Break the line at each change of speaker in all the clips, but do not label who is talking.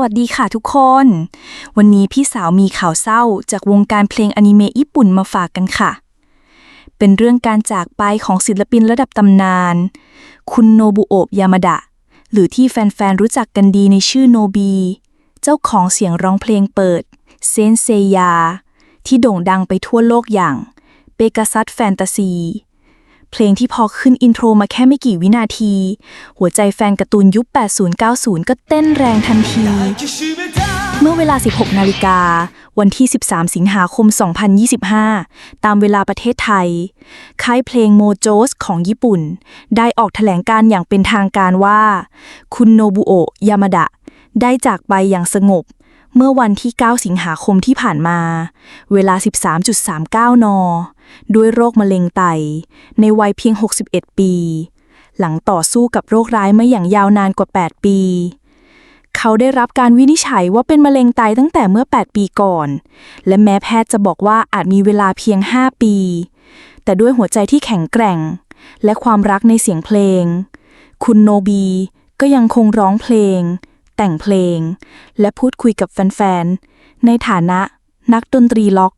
วัสดีค่ะทุกคน วันนี้พี่สาวมีข่าวเศร้าจากวงการเพลงอนิเมะญี่ปุ่นมาฝากกันค่ะ เป็นเรื่องการจากไปของศิลปินระดับตำนาน คุณโนบุโอะยามาดะ หรือที่แฟนๆ รู้จักกันดีในชื่อโนบี เจ้าของเสียงร้องเพลงเปิด เซนเซยา ที่โด่งดังไปทั่วโลกอย่างเปกาซัสแฟนตาซี เพลงที่พอขึ้นอินโทรมาแค่ไม่กี่วินาที หัวใจแฟนการ์ตูนยุค 80-90 ก็เต้นแรงทันที เมื่อเวลา 16 นาฬิกา วันที่ 13 สิงหาคม 2025 ตามเวลาประเทศไทย ค่ายเพลงโมโจสของญี่ปุ่น ได้ออกแถลงการอย่างเป็นทางการว่า คุณโนบุโอะยามาดะ ได้จากไปอย่างสงบเมื่อวันที่ 9 สิงหาคมที่ผ่านมา เวลา 13.39 น ด้วยโรคมะเร็งไต ในวัยเพียง 61 ปี หลังต่อสู้กับโรคร้ายมาอย่างยาวนานกว่า 8 ปี เขาได้รับการวินิจฉัยว่าเป็นมะเร็งไตตั้งแต่เมื่อ 8 ปีก่อน และแม้แพทย์จะบอกว่าอาจมีเวลาเพียง 5 ปี แต่ด้วยหัวใจที่แข็งแกร่ง และความรักในเสียงเพลง คุณโนบีก็ยังคงร้องเพลง แต่งเพลง และพูดคุยกับแฟนๆในฐานะนักดนตรีล็อก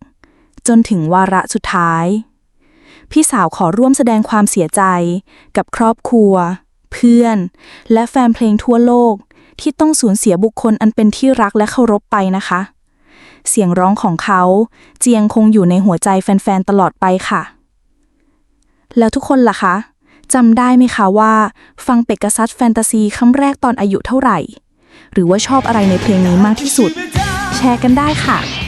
จนถึงวาระสุดท้าย พี่สาวขอร่วมแสดงความเสียใจกับครอบครัว เพื่อน และแฟนเพลงทั่วโลกที่ต้องสูญเสียบุคคลอันเป็นที่รักและเคารพไปนะคะ เสียงร้องของเขาเจียงคงอยู่ในหัวใจแฟนๆตลอดไปค่ะ แล้วทุกคนล่ะคะจำได้ไหมคะว่า ฟังเปกซัสแฟนตาซีครั้งแรกตอนอายุเท่าไหร่ หรือว่าชอบอะไรในเพลงนี้มากที่สุด แชร์กันได้ค่ะ